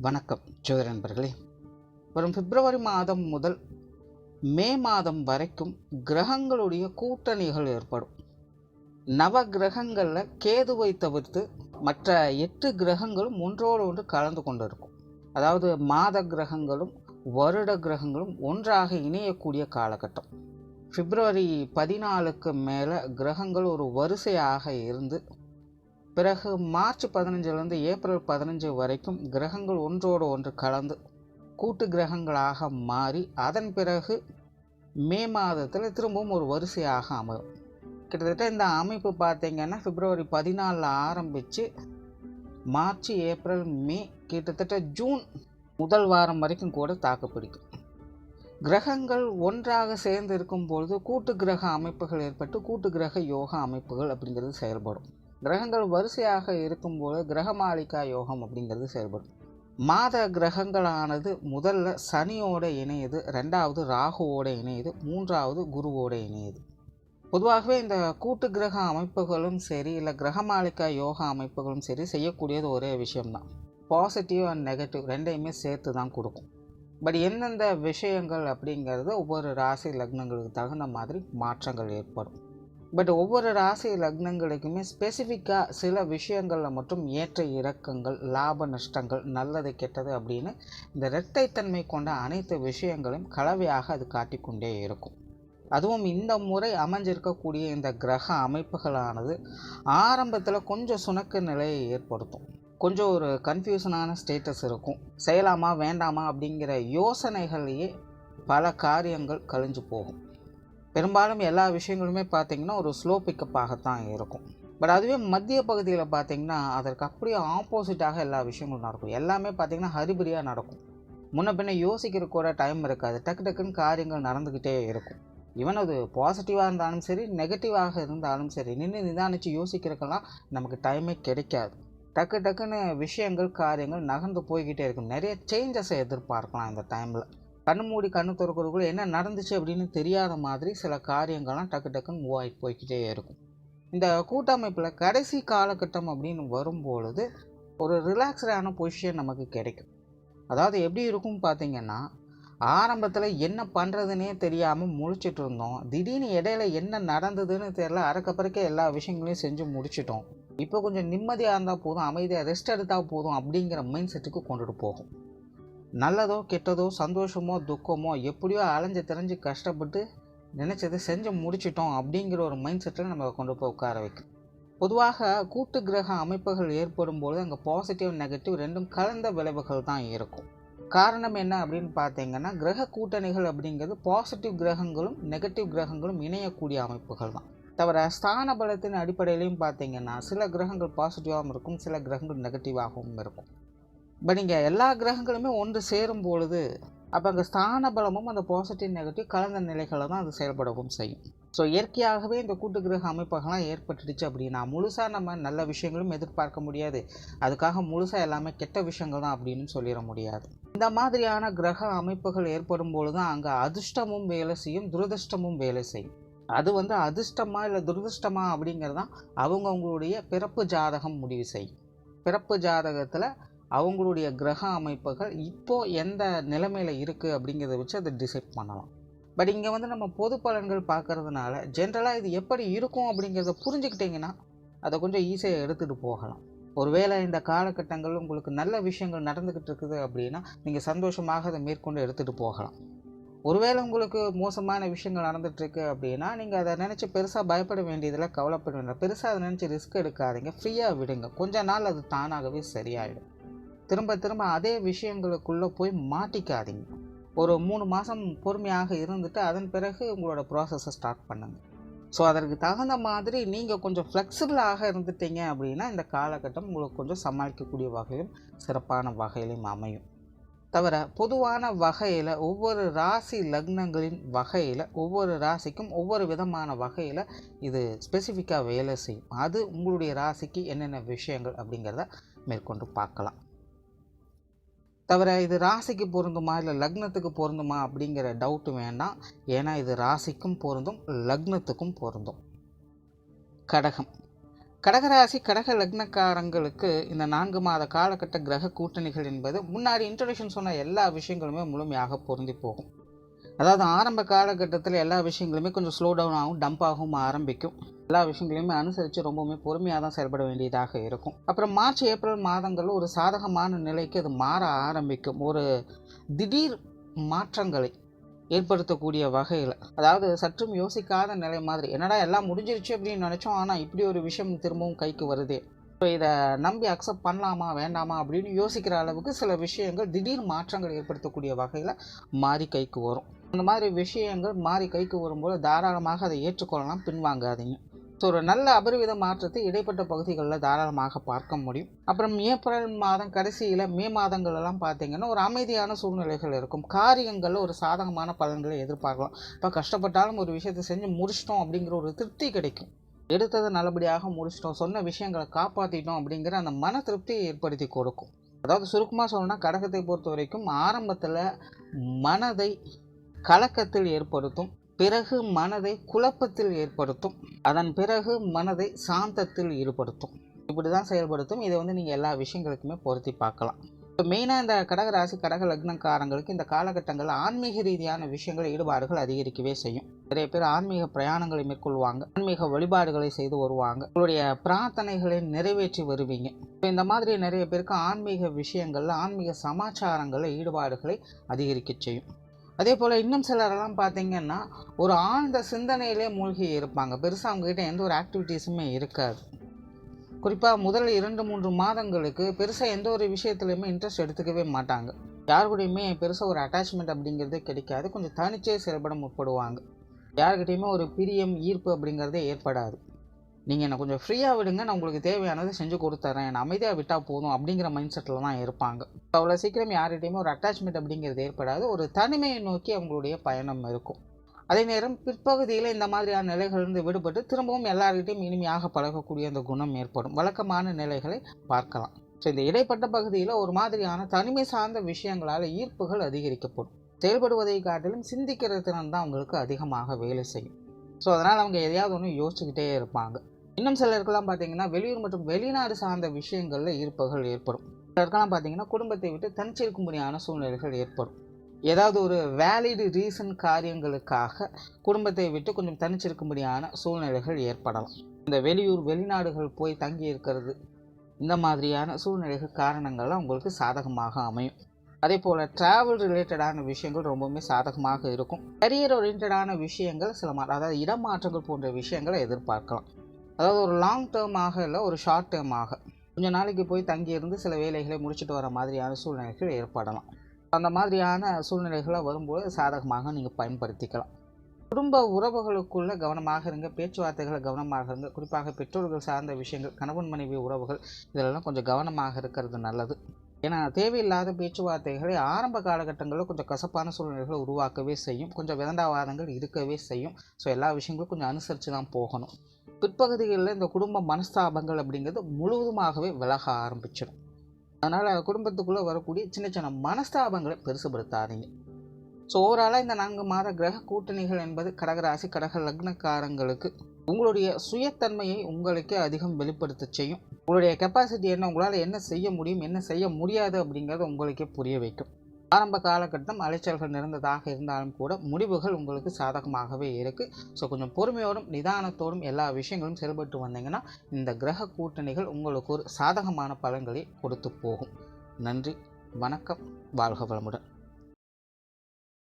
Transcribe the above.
வணக்கம் ஜோதிட நண்பர்களே. வரும் பிப்ரவரி மாதம் முதல் மே மாதம் வரைக்கும் கிரகங்களுடைய கூட்டணிகள் ஏற்படும். நவ கிரகங்களில் கேதுவை தவிர்த்து மற்ற எட்டு கிரகங்களும் ஒன்றோடு ஒன்று கலந்து கொண்டு இருக்கும் அதாவது மாத கிரகங்களும் வருட கிரகங்களும் ஒன்றாக இணையக்கூடிய காலகட்டம். பிப்ரவரி பதினாலுக்கு மேலே கிரகங்கள் ஒரு வரிசையாக இருந்து பிறகு மார்ச் பதினஞ்சிலிருந்து ஏப்ரல் பதினஞ்சு வரைக்கும் கிரகங்கள் ஒன்றோடு ஒன்று கலந்து கூட்டு கிரகங்களாக மாறி அதன் பிறகு மே மாதத்தில் திரும்பவும் ஒரு வரிசையாக அமையும். கிட்டத்தட்ட இந்த அமைப்பு பார்த்திங்கன்னா பிப்ரவரி பதினாலில் ஆரம்பித்து மார்ச் ஏப்ரல் மே கிட்டத்தட்ட ஜூன் முதல் வாரம் வரைக்கும் கூட தாக்குப்பிடிக்கும் கிரகங்கள் ஒன்றாக சேர்ந்து இருக்கும் பொழுது கூட்டு கிரக அமைப்புகள் ஏற்பட்டு கூட்டு கிரக யோகா அமைப்புகள் அப்படிங்கிறது செயல்படும். கிரகங்கள் வரிசையாக இருக்கும்போது கிரகமாளிகா யோகம் அப்படிங்கிறது செயல்படும். மாத கிரகங்களானது முதல்ல சனியோட இணையுது ரெண்டாவது ராகுவோட இணையுது மூன்றாவது குருவோட இணையுது. பொதுவாகவே இந்த கூட்டு கிரக அமைப்புகளும் சரி இல்லை கிரகமாளிகா யோகா அமைப்புகளும் சரி செய்யக்கூடியது ஒரே விஷயம்தான். பாசிட்டிவ் அண்ட் நெகட்டிவ் ரெண்டையுமே சேர்த்து தான் கொடுக்கும். பட் எந்தெந்த விஷயங்கள் அப்படிங்கிறது ஒவ்வொரு ராசி லக்னங்களுக்கு தகுந்த மாதிரி மாற்றங்கள் ஏற்படும். பட் ஒவ்வொரு ராசி லக்னங்களுக்குமே ஸ்பெசிஃபிக்காக சில விஷயங்களில் மட்டும் ஏற்ற இறக்கங்கள் லாப நஷ்டங்கள் நல்லது கெட்டது அப்படின்னு இந்த இரட்டைத்தன்மை கொண்ட அனைத்து விஷயங்களையும் கலவையாக அது காட்டிக்கொண்டே இருக்கும். அதுவும் இந்த முறை அமைஞ்சிருக்கக்கூடிய இந்த கிரக அமைப்புகளானது ஆரம்பத்தில் கொஞ்சம் சுணக்க நிலையை ஏற்படுத்தும். கொஞ்சம் ஒரு கன்ஃபியூஷனான ஸ்டேட்டஸ் இருக்கும். செய்யலாமா வேண்டாமா அப்படிங்கிற யோசனைகள்லேயே பல காரியங்கள் கழிஞ்சு போகும். பெரும்பாலும் எல்லா விஷயங்களுமே பார்த்திங்கன்னா ஒரு ஸ்லோ பிக்கப்பாகத்தான் இருக்கும். பட் அதுவே மத்திய பகுதியில் பார்த்திங்கன்னா அதற்கு அப்படியே ஆப்போசிட்டாக எல்லா விஷயங்களும் நடக்கும். எல்லாமே பார்த்திங்கன்னா ஹரிபரியாக நடக்கும். முன்ன பின்ன யோசிக்கிற கூட டைம் இருக்காது. டக்கு டக்குன்னு காரியங்கள் நடந்துக்கிட்டே இருக்கும். ஈவன் அது பாசிட்டிவாக இருந்தாலும் சரி நெகட்டிவாக இருந்தாலும் சரி நின்று நிதானித்து யோசிக்கிறதுக்கெல்லாம் நமக்கு டைமே கிடைக்காது. டக்கு டக்குன்னு விஷயங்கள் காரியங்கள் நகர்ந்து போய்கிட்டே இருக்கும். நிறைய சேஞ்சஸை எதிர்பார்க்கலாம் இந்த டைமில் கண் மூடி கண்ணு திறக்கிறதுக்குள்ள என்ன நடந்துச்சு அப்படின்னு தெரியாத மாதிரி சில காரியங்கள்லாம் டக்கு டக்குன்னு மூவ் ஆகிட்டு போய்கிட்டே இருக்கும். இந்த கூட்டமைப்பில் கடைசி காலகட்டம் அப்படின்னு வரும்பொழுது ஒரு ரிலாக்ஸ்டான பொசிஷன் நமக்கு கிடைக்கும். அதாவது எப்படி இருக்கும் பார்த்தீங்கன்னா ஆரம்பத்தில் என்ன பண்ணுறதுனே தெரியாமல் முழிச்சிட்டு இருந்தோம். திடீர்னு இடையில என்ன நடந்ததுன்னு தெரில அறக்கப்பறக்க எல்லா விஷயங்களையும் செஞ்சு முடிச்சிட்டோம். இப்போ கொஞ்சம் நிம்மதியாக இருந்தால் போதும் அமைதியாக ரெஸ்ட் எடுத்தால் போதும் அப்படிங்கிற மைண்ட் செட்டுக்கு கொண்டுட்டு போகும். நல்லதோ கெட்டதோ சந்தோஷமோ துக்கமோ எப்படியோ அலைஞ்சு தெரிஞ்சு கஷ்டப்பட்டு நினச்சதை செஞ்சு முடிச்சிட்டோம் அப்படிங்கிற ஒரு மைண்ட் செட்டில் நம்ம கொண்டு போய் உட்கார வைக்கும் பொதுவாக கூட்டு கிரக அமைப்புகள் ஏற்படும் பொழுது அங்கே பாசிட்டிவ் நெகட்டிவ் ரெண்டும் கலந்த விளைவுகள் தான் இருக்கும். காரணம் என்ன அப்படின்னு பார்த்தீங்கன்னா கிரக கூட்டணிகள் அப்படிங்கிறது பாசிட்டிவ் கிரகங்களும் நெகட்டிவ் கிரகங்களும் இணையக்கூடிய அமைப்புகள் தான். தவிர ஸ்தான பலத்தின் அடிப்படையிலையும் பார்த்தீங்கன்னா சில கிரகங்கள் பாசிட்டிவாகவும் இருக்கும் சில கிரகங்கள் நெகட்டிவாகவும் இருக்கும். இப்போ நீங்கள் எல்லா கிரகங்களுமே ஒன்று சேரும் பொழுது அப்போ அங்கே ஸ்தான பலமும் அந்த பாசிட்டிவ் நெகட்டிவ் கலந்த நிலைகளை தான் அது செயல்படவும் செய்யும். ஸோ இயற்கையாகவே இந்த கூட்டு கிரக அமைப்புகள்லாம் ஏற்பட்டுடுச்சு அப்படின்னா முழுசாக நம்ம நல்ல விஷயங்களும் எதிர்பார்க்க முடியாது. அதுக்காக முழுசாக எல்லாமே கெட்ட விஷயங்கள் தான் அப்படின்னு சொல்லிட முடியாது. இந்த மாதிரியான கிரக அமைப்புகள் ஏற்படும் பொழுது தான் அங்கே அதிர்ஷ்டமும் வேலை செய்யும் துரதிர்ஷ்டமும் வேலை செய்யும். அது வந்து அதிர்ஷ்டமா இல்லை துரதிர்ஷ்டமா அப்படிங்கிறது தான் அவங்கவுங்களுடைய பிறப்பு ஜாதகம் முடிவு செய்யும். பிறப்பு ஜாதகத்தில் அவங்களுடைய கிரக அமைப்புகள் இப்போது எந்த நிலைமையில் இருக்குது அப்படிங்கிறத வச்சு அதை டிசைட் பண்ணலாம். பட் இங்கே வந்து நம்ம பொது பலன்கள் பார்க்கறதுனால ஜென்ரலாக இது எப்படி இருக்கும் அப்படிங்கிறத புரிஞ்சுக்கிட்டிங்கன்னா அதை கொஞ்சம் ஈஸியாக எடுத்துகிட்டு போகலாம். ஒருவேளை இந்த காலகட்டங்கள் உங்களுக்கு நல்ல விஷயங்கள் நடந்துக்கிட்டு இருக்குது அப்படின்னா நீங்கள் சந்தோஷமாக அதை மேற்கொண்டு எடுத்துகிட்டு போகலாம். ஒருவேளை உங்களுக்கு மோசமான விஷயங்கள் நடந்துகிட்ருக்கு அப்படின்னா நீங்கள் அதை நினச்சி பெருசாக பயப்பட வேண்டியதில் கவலைப்பட வேண்டாம். பெருசாக அதை நினச்சி ரிஸ்க் எடுக்காதீங்க. ஃப்ரீயாக விடுங்க. கொஞ்ச நாள் அது தானாகவே சரியாயிடும். திரும்ப திரும்ப அதே விஷயங்களுக்குள்ளே போய் மாட்டிக்காதீங்க. ஒரு மூணு மாதம் பொறுமையாக இருந்துட்டு அதன் பிறகு உங்களோட ப்ராசஸை ஸ்டார்ட் பண்ணுங்கள் ஸோ அதற்கு தகுந்த மாதிரி நீங்கள் கொஞ்சம் ஃப்ளெக்சிபிளாக இருந்துட்டீங்க அப்படின்னா இந்த காலகட்டம் உங்களுக்கு கொஞ்சம் சமாளிக்கக்கூடிய வகையிலும் சிறப்பான வகையிலும் அமையும். தவிர பொதுவான வகையில் ஒவ்வொரு ராசி லக்னங்களின் வகையில் ஒவ்வொரு ராசிக்கும் ஒவ்வொரு விதமான வகையில் இது ஸ்பெசிஃபிக்காக வேலை செய்யும். அது உங்களுடைய ராசிக்கு என்னென்ன விஷயங்கள் அப்படிங்கிறத மேற்கொண்டு பார்க்கலாம். தவிர இது ராசிக்கு பொருந்துமா? இல்லை லக்னத்துக்கு பொருந்துமா? அப்படிங்கிற டவுட்டு வேண்டாம். ஏன்னா இது ராசிக்கும் பொருந்தும் லக்னத்துக்கும் பொருந்தும். கடகம். கடகராசி கடக லக்னக்காரங்களுக்கு இந்த நான்கு மாத காலகட்ட கிரக கூட்டணிகள் என்பது முன்னாடி இன்ட்ரடக்ஷன் சொன்ன எல்லா விஷயங்களுமே முழுமையாக பொருந்தி போகும். அதாவது ஆரம்ப காலகட்டத்தில் எல்லா விஷயங்களுமே கொஞ்சம் ஸ்லோ டவுன் ஆகும் டம்ப் ஆகவும் ஆரம்பிக்கும். எல்லா விஷயங்களையுமே அனுசரித்து ரொம்பவுமே பொறுமையாக தான் செயல்பட வேண்டியதாக இருக்கும். அப்புறம் மார்ச் ஏப்ரல் மாதங்களில் ஒரு சாதகமான நிலைக்கு அது மாற ஆரம்பிக்கும். ஒரு திடீர் மாற்றங்களை ஏற்படுத்தக்கூடிய வகையில். அதாவது சற்றும் யோசிக்காத நிலை மாதிரி. என்னடா எல்லாம் முடிஞ்சிருச்சு அப்படின்னு நினச்சோம். ஆனால் இப்படி ஒரு விஷயம் திரும்பவும் கைக்கு வருதே. இப்போ இதை நம்பி அக்செப்ட் பண்ணலாமா வேண்டாமா அப்படின்னு யோசிக்கிற அளவுக்கு சில விஷயங்கள் திடீர் மாற்றங்கள் ஏற்படுத்தக்கூடிய வகையில் மாறி கைக்கு வரும். அந்த மாதிரி விஷயங்கள் மாறி கைக்கு வரும்போது தாராளமாக அதை ஏற்றுக்கொள்ளலாம் பின்வாங்காதீங்க. ஸோ ஒரு நல்ல அபரிவித மாற்றத்தை இடைப்பட்ட பகுதிகளில் தாராளமாக பார்க்க முடியும். அப்புறம் ஏப்ரல் மாதம் கடைசியில் மே மாதங்கள்லாம் பார்த்தீங்கன்னா ஒரு அமைதியான சூழ்நிலைகள் இருக்கும். காரியங்களில் ஒரு சாதகமான பலன்களை எதிர்பார்க்கலாம். இப்போ கஷ்டப்பட்டாலும் ஒரு விஷயத்தை செஞ்சு முடிச்சிட்டோம் அப்படிங்கிற ஒரு திருப்தி கிடைக்கும். எடுத்ததை நல்லபடியாக முடிச்சிட்டோம். சொன்ன விஷயங்களை காப்பாற்றிட்டோம் அப்படிங்கிற அந்த மன திருப்தியை ஏற்படுத்தி கொடுக்கும். அதாவது சுருக்கமாக சொல்லணும்னா கடகத்தை பொறுத்த வரைக்கும் ஆரம்பத்தில் மனதை கலக்கத்தில் ஏற்படுத்தும் பிறகு மனதை குழப்பத்தில் ஏற்படுத்தும் அதன் பிறகு மனதை சாந்தத்தில் ஈடுபடுத்தும். இப்படி தான் செயல்படுத்தும். இதை வந்து நீங்கள் எல்லா விஷயங்களுக்குமே பொருத்தி பார்க்கலாம். இப்போ மெயினாக இந்த கடகராசி கடக லக்னக்காரங்களுக்கு இந்த காலகட்டங்களில் ஆன்மீக ரீதியான விஷயங்கள் ஈடுபாடுகள் அதிகரிக்கவே செய்யும். நிறைய பேர் ஆன்மீக பிரயாணங்களை மேற்கொள்வாங்க. ஆன்மீக வழிபாடுகளை செய்து வருவாங்க. உங்களுடைய பிரார்த்தனைகளை நிறைவேற்றி வருவீங்க. இப்போ இந்த மாதிரி நிறைய பேருக்கு ஆன்மீக விஷயங்களில் ஆன்மீக சமாச்சாரங்களில் ஈடுபாடுகளை அதிகரிக்க செய்யும். அதே போல் இன்னும் சிலரெல்லாம் பார்த்தீங்கன்னா ஒரு ஆழ்ந்த சிந்தனையிலே மூழ்கி இருப்பாங்க. பெருசாக அவங்ககிட்ட எந்த ஒரு ஆக்டிவிட்டீஸுமே இருக்காது. குறிப்பாக முதல் இரண்டு மூன்று மாதங்களுக்கு பெருசாக எந்த ஒரு விஷயத்துலையுமே இன்ட்ரெஸ்ட் எடுத்துக்கவே மாட்டாங்க. யார் கூடயுமே பெருசாக ஒரு அட்டாச்மெண்ட் அப்படிங்கிறதே கிடைக்காது. கொஞ்சம் தனிச்சே செயல்பட முற்படுவாங்க யார்கிட்டையுமே ஒரு பிரியம் ஈர்ப்பு அப்படிங்கிறதே ஏற்படாது. நீங்கள் என்னை கொஞ்சம் ஃப்ரீயாக விடுங்க. நான் உங்களுக்கு தேவையானதை செஞ்சு கொடுத்துறேன். என்னை அமைதியாக விட்டால் போதும் அப்படிங்கிற மைண்ட் செட்டில் தான் இருப்பாங்க. அவ்வளோ சீக்கிரம் யார்கிட்டையுமே ஒரு அட்டாச்மெண்ட் அப்படிங்கிறது ஏற்படாது. ஒரு தனிமையை நோக்கி அவங்களுடைய பயணம் இருக்கும். அதே நேரம் பிற்பகுதியில் இந்த மாதிரியான நிலைகளிலிருந்து விடுபட்டு திரும்பவும் எல்லார்கிட்டையும் இனிமையாக பழகக்கூடிய அந்த குணம் ஏற்படும். வழக்கமான நிலைகளை பார்க்கலாம். ஸோ இந்த இடைப்பட்ட பகுதியில் ஒரு மாதிரியான தனிமை சார்ந்த விஷயங்களால் ஈர்ப்புகள் அதிகரிக்கப்படும். செயல்படுவதை காட்டிலும் சிந்திக்கிற திறன் தான் அவங்களுக்கு அதிகமாக வேலை செய்யும். ஸோ அதனால் அவங்க எதையாவது ஒன்று யோசிச்சுக்கிட்டே இருப்பாங்க. இன்னும் சிலருக்கெல்லாம் பார்த்தீங்கன்னா வெளியூர் மற்றும் வெளிநாடு சார்ந்த விஷயங்களில் ஈர்ப்புகள் ஏற்படும். சிலருக்கெல்லாம் பார்த்தீங்கன்னா குடும்பத்தை விட்டு தனிச்சிருக்கும்படியான சூழ்நிலைகள் ஏற்படும். ஏதாவது ஒரு வேலிடு ரீசன் காரியங்களுக்காக குடும்பத்தை விட்டு கொஞ்சம் தனிச்சிருக்கும்படியான சூழ்நிலைகள் ஏற்படலாம். இந்த வெளியூர் வெளிநாடுகள் போய் தங்கி இருக்கிறது இந்த மாதிரியான சூழ்நிலைகள் காரணங்கள்லாம் உங்களுக்கு சாதகமாக அமையும். அதே போல் ட்ராவல் ரிலேட்டடான விஷயங்கள் ரொம்பவுமே சாதகமாக இருக்கும். கரியர் ஓரியன்டான விஷயங்கள் சில மா அதாவது இடமாற்றங்கள் போன்ற விஷயங்களை எதிர்பார்க்கலாம். அதாவது ஒரு லாங் டேர்மாக இல்லை ஒரு ஷார்ட் டேர்மாக கொஞ்ச நாளைக்கு போய் தங்கியிருந்து சில வேலைகளை முடிச்சுட்டு வர மாதிரியான சூழ்நிலைகள் ஏற்படலாம். அந்த மாதிரியான சூழ்நிலைகளை வரும்போது சாதகமாக நீங்கள் பயன்படுத்திக்கலாம். குடும்ப உறவுகளுக்குள்ள கவனமாக இருங்க பேச்சுவார்த்தைகளை கவனமாக இருங்க. குறிப்பாக பெற்றோர்கள் சார்ந்த விஷயங்கள் கணவன் மனைவி உறவுகள் இதெல்லாம் கொஞ்சம் கவனமாக இருக்கிறது நல்லது. ஏன்னா தேவையில்லாத பேச்சுவார்த்தைகளை ஆரம்ப காலகட்டங்களில் கொஞ்சம் கசப்பான சூழ்நிலைகளை உருவாக்கவே செய்யும். கொஞ்சம் விதண்டாவாதங்கள் இருக்கவே செய்யும். ஸோ எல்லா விஷயங்களும் கொஞ்சம் அனுசரித்து தான் போகணும். பிற்பகுதிகளில் இந்த குடும்ப மனஸ்தாபங்கள் அப்படிங்கிறது முழுவதுமாகவே விலக ஆரம்பிச்சிடும். அதனால் குடும்பத்துக்குள்ளே வரக்கூடிய சின்ன சின்ன மனஸ்தாபங்களை பெருசுபடுத்தாதீங்க. ஸோ ஓவராலாக இந்த நான்கு மாத கிரக கூட்டணிகள் என்பது கடகராசி கடக லக்னக்காரங்களுக்கு உங்களுடைய சுயத்தன்மையை உங்களுக்கே அதிகம் வெளிப்படுத்த செய்யும். உங்களுடைய கெப்பாசிட்டி என்ன உங்களால் என்ன செய்ய முடியும் என்ன செய்ய முடியாது அப்படிங்கிறத உங்களுக்கே புரிய வைக்கும். ஆரம்ப காலகட்டம் அலைச்சல்கள் நிறைந்ததாக இருந்தாலும் கூட முடிவுகள் உங்களுக்கு சாதகமாகவே இருக்குது ஸோ கொஞ்சம் பொறுமையோடும் நிதானத்தோடும் எல்லா விஷயங்களும் செயல்பட்டு வந்தீங்கன்னா இந்த கிரக கூட்டணிகள் உங்களுக்கு ஒரு சாதகமான பலன்களை கொடுத்து போகும். நன்றி வணக்கம் வாழ்க வளமுடன்.